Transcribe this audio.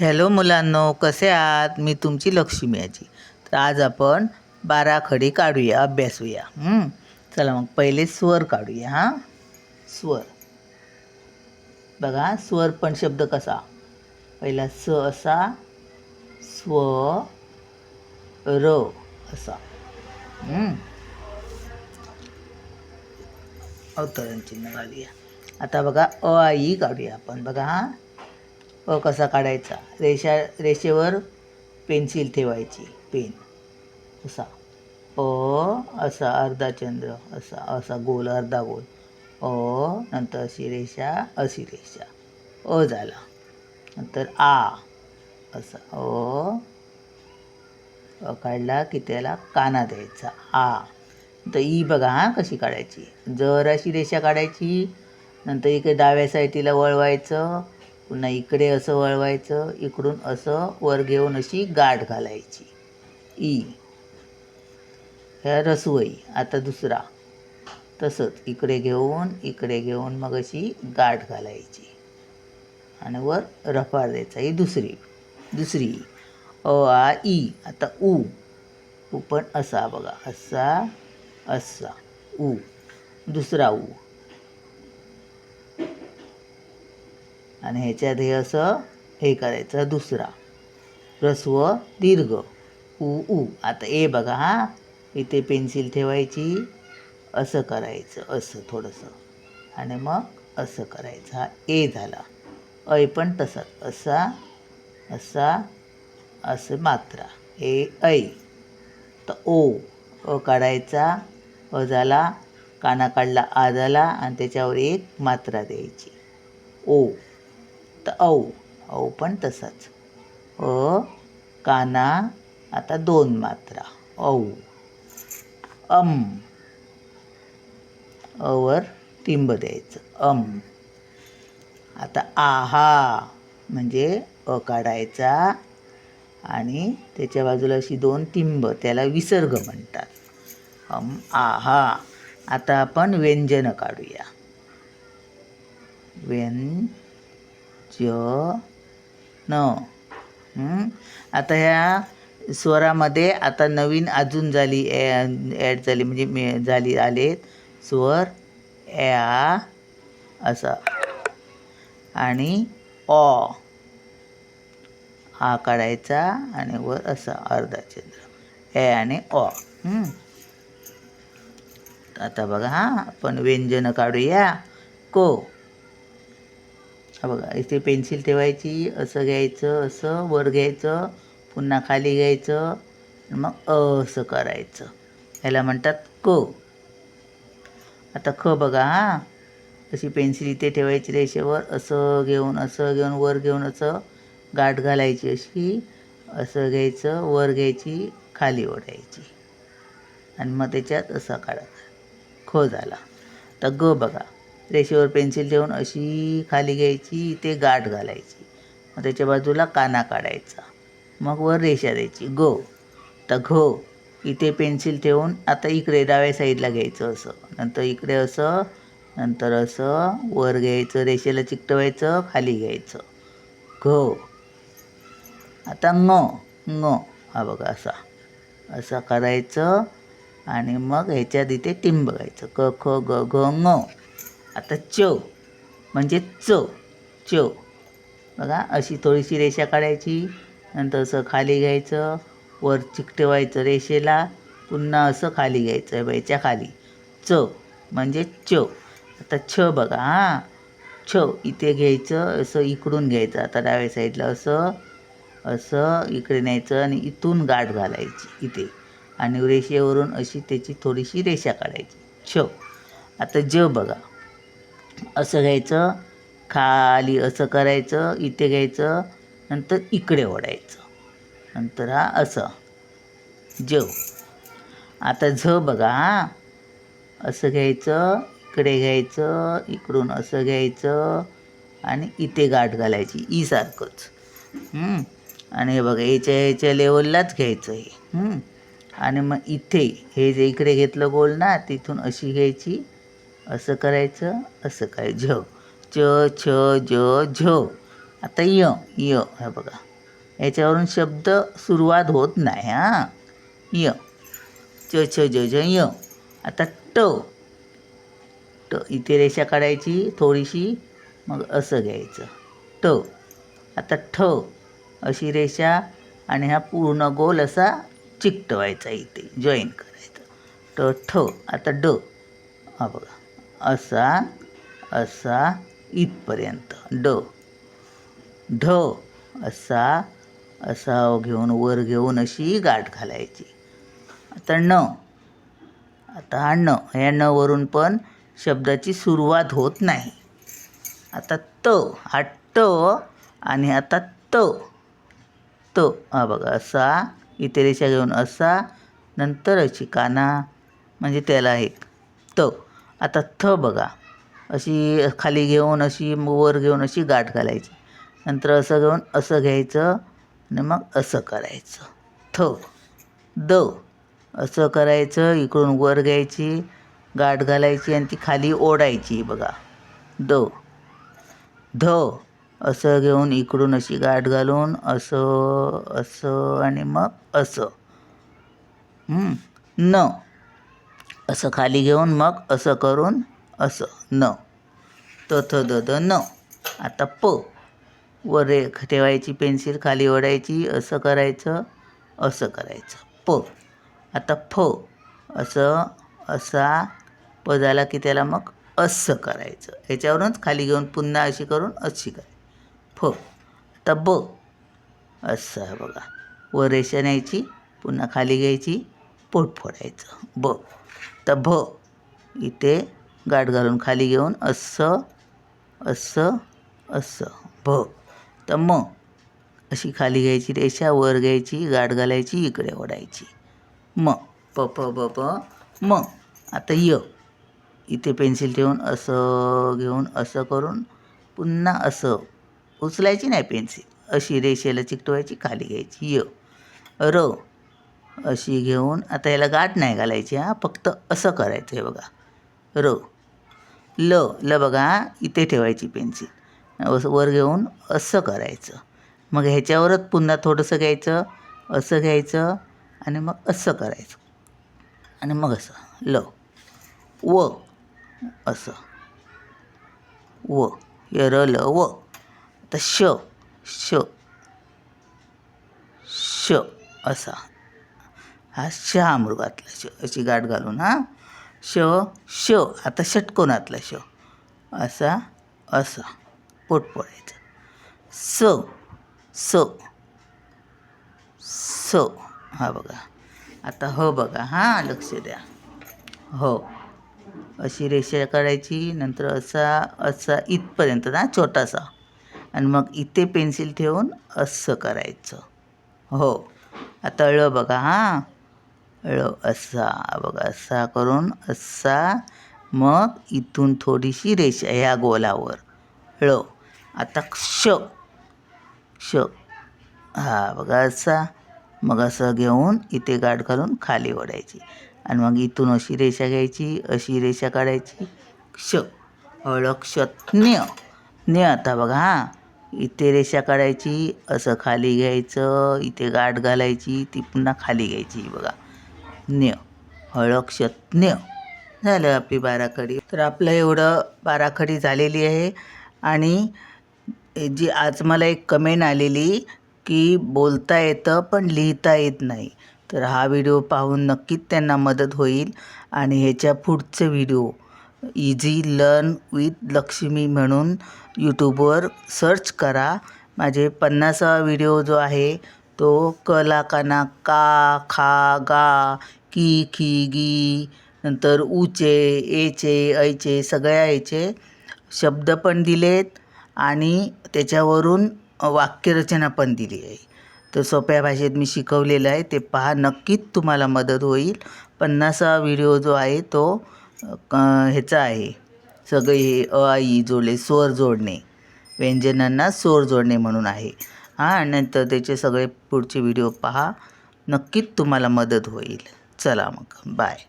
Hello मुलांनो कसे आहात? मी तुमची लक्ष्मी आजी. तर आज आपण बारा खडी काढूया अभ्यासूया चला मग पहिले स्वर काढूया हां? स्वर. बघा स्वर पण शब्द कसा? पहिला स असा स्व र असा. अवतरण चिन्ह काढूया. आता बघा अ आई काढूया आपण. बघा हां? अ कसा काढायचा? रेषा रेषेवर पेन्सिल ठेवायची पेन. असा. अ असा अर्धा चंद्र असा असा गोल अर्धा गोल. अ नंतर अशी रेषा अशी रेषा. अ झाला. नंतर आ. असा. अ. काढला की त्याला काना द्यायचा. आ. तर ई बघा हां कशी काढायची? जर अशी रेषा काढायची. नंतर इकडे डाव्या साईडीला वळवायचं. पुन्हा इकडे असं वळवायचं इकडून असं वर घेऊन अशी गाठ घालायची. ई. ह्या रसवई आता दुसरा. तसंच इकडे घेऊन इकडे घेऊन मग अशी गाठ घालायची. आणि वर रफार द्यायचा. ही दुसरी दुसरी. अ आ ई. आता उ. ऊ पण असा बघा. असा असा. उ. दुसरा उ. आणि ह्याच्यात हे असं हे करायचं दुसरा. रस्व दीर्घ. उ उ. आता ए बघा हा. इथे पेन्सिल ठेवायची. असं करायचं असं थोडंसं. आणि मग असं करायचं. हा ए झाला. ऐ पण तसाच. असा असा असं मात्रा. ए ऐ. तर ओ. अ काढायचा. अ झाला. काना काढला आ झाला. आणि त्याच्यावर एक मात्रा द्यायची. ओ. तर औ. औ पण तसंच. अ काना आता दोन मात्रा. औ. अम. अवर टिंब द्यायचं. अम. आता आहा म्हणजे अ काढायचा आणि त्याच्या बाजूला अशी दोन टिंब त्याला विसर्ग म्हणतात. अम आहा. आता आपण व्यंजनं काढूया. व्यं ज न. आता ह्या स्वरामध्ये आता नवीन अजून झाली ॲड झाली म्हणजे मे झाली आलेत. स्वर ॲ असा. आणि ऑ हा काढायचा आणि वर असा अर्धा चंद्र ए आणि ऑ आता बघा हां आपण व्यंजनं काढूया. को. हा बघा. इथे पेन्सिल ठेवायची असं घ्यायचं असं वर घ्यायचं पुन्हा खाली घ्यायचं मग असं करायचं. ह्याला म्हणतात क. आता ख बघा हा. अशी पेन्सिल इथे ठेवायची रेषेवर असं घेऊन असं घेऊन वर घेऊन असं गाठ घालायची अशी. असं घ्यायचं वर घ्यायची खाली ओढायची. आणि मग त्याच्यात असा काढायचं. ख झाला. तर ग बघा. रेषेवर पेन्सिल ठेवून अशी खाली घ्यायची ते गाठ घालायची. मग त्याच्या बाजूला काना काढायचा. मग वर रेषा द्यायची. गो. तर घ इथे पेन्सिल ठेवून आता इकडे डाव्या साईडला घ्यायचं असं. नंतर इकडे असं नंतर असं वर घ्यायचं रेषेला चिकटवायचं खाली घ्यायचं. घ आता ङ ङ. हा बघा असा. असं करायचं आणि मग ह्याच्यात इथे टिंब बघायचं क ख ग घ ङ. आता च म्हणजे च च बघा अशी थोडीशी रेषा काढायची नंतर असं खाली घ्यायचं वर चिकटवायचं रेषेला पुन्हा असं खाली घ्यायचं व्हायच्या खाली. च म्हणजे च आता छ बघा हां. छ इथे घ्यायचं असं इकडून घ्यायचं आता डाव्या साईडला असं असं इकडे न्यायचं आणि इथून गाठ घालायची इथे. आणि रेषेवरून अशी त्याची थोडीशी रेषा काढायची. छ. आता ज बघा. असं घ्यायचं खाली असं करायचं इथे घ्यायचं नंतर इकडे ओढायचं. नंतर हा असं. जेव. आता झ बघा हां. असं घ्यायचं इकडे घ्यायचं इकडून असं घ्यायचं आणि इथे गाठ घालायची. ई सारखंच. आणि हे बघा याच्या याच्या लेवललाच घ्यायचं हे. आणि मग इथे हे जे इकडे घेतलं गोल ना तिथून अशी घ्यायची. असं करायचं असं काय झ च छ ज झ. आता य य हे बघा. याच्यावरून शब्द सुरुवात होत नाही हां. य च छ ज झ य. आता ट ट इथे रेषा काढायची थोडीशी मग असं घ्यायचं. ट आता ठ अशी रेषा आणि हा पूर्ण गोल असा चिकटवायचा इथे जॉईन करायचा. ट ठ आता ड हा बघा. असा असा इथपर्यंत. ड. ढ. असा असा घेऊन वर घेऊन अशी गाठ घालायची. आता न आता हा न ह्या न वरून पण शब्दाची सुरुवात होत नाही. आता त. हा ट आणि आता त. त. हा बघा असा इथे रेषा घेऊन असा नंतर अशी काना म्हणजे त्याला एक त. आता थ बघा. अशी खाली घेऊन अशी वर घेऊन अशी गाठ घालायची. नंतर असं घेऊन असं घ्यायचं आणि मग असं करायचं. थ. द. असं करायचं इकडून वर घ्यायची गाठ घालायची आणि ती खाली ओढायची बघा. द. ध. असं घेऊन इकडून अशी गाठ घालून असं असं आणि मग असं. न. असं खाली घेऊन मग असं करून असं न. त थ द द न. आता प. वर रेख ठेवायची पेन्सिल खाली ओढायची असं करायचं असं करायचं. प. आता फ. असं असा प झाला की त्याला मग असं करायचं. ह्याच्यावरूनच खाली घेऊन पुन्हा अशी करून अशी करायची फ. आता ब. असं आहे बघा. वर रेषा न्यायची पुन्हा खाली घ्यायची पोट फोडायचं. ब. तर भ. इथे गाठ घालून खाली घेऊन असं असं असं भ. तर म. अशी खाली घ्यायची रेषा वर घ्यायची गाठ घालायची इकडे ओढायची. म. प प ब प म. आता य. इथे पेन्सिल ठेवून असं घेऊन असं करून पुन्हा असं. उचलायची नाही पेन्सिल. अशी रेषेला चिकटवायची खाली घ्यायची. य. र. अशी घेऊन आता याला गाठ नाही घालायची हा फक्त असं करायचं आहे बघा. र ल ल बघा इथे ठेवायची पेन्सिल. असं वर घेऊन असं करायचं. मग ह्याच्यावरच पुन्हा थोडंसं घ्यायचं असं घ्यायचं आणि मग असं करायचं. आणि मग असं ल व असं. व य र ल व. आता श श श असा. हा शहा मृगातला श अशी गाठ घालून हा. श श आता षटकोनातला श. असा असा. पोट पोळायचं. स स स. हा बघा. आता हो बघा हां लक्ष द्या. हो. अशी रेषा काढायची नंतर असा असा इथपर्यंत ना छोटासा. आणि मग इथे पेन्सिल ठेवून असं करायचं. हो. आता ळ बघा हां. ळ असा बघा असा करून असा मग इथून थोडीशी रेषा ह्या गोलावर. ळ आता क्ष क्ष. हा बघा असा मग असं घेऊन इथे गाठ घालून खाली ओढायची. आणि मग इथून अशी रेषा घ्यायची अशी रेषा काढायची. क्ष अळक्षज्ञ ज्ञ आता बघा हां. इथे रेषा काढायची असं खाली घ्यायचं इथे गाठ घालायची ती पुन्हा खाली घ्यायची बघा. ज्ञ हळक्षज्ञ झालं आपली बाराखडी. तर आपलं एवढं बाराखडी झालेली आहे आणि जी आज मला एक कमेंट आलेली की बोलता येतं पण लिहिता येत नाही. तर हा व्हिडिओ पाहून नक्कीच त्यांना मदत होईल आणि ह्याच्या पुढचे video easy learn with Lakshmi म्हणून यूट्यूबवर सर्च करा. माझे पन्नासावा व्हिडिओ जो आहे तो कला काना का खा गा की खी गी नंतर उचे एचे ऐचे सगळ्या याचे शब्द पण दिलेत आणि त्याच्यावरून वाक्यरचना पण दिली आहे. तर सोप्या भाषेत मी शिकवलेलं आहे ते पहा नक्कीच तुम्हाला मदत होईल. पन्नासा व्हिडिओ जो आहे तो क ह्याचा आहे. सगळे हे अ आ, इ जोडले स्वर जोडणे. व्यंजनांना स्वर जोडणे म्हणून आहे. हां नंतर त्याचे सगळे पुढचे व्हिडिओ पहा. नक्कीच तुम्हाला मदत होईल. चला मग बाय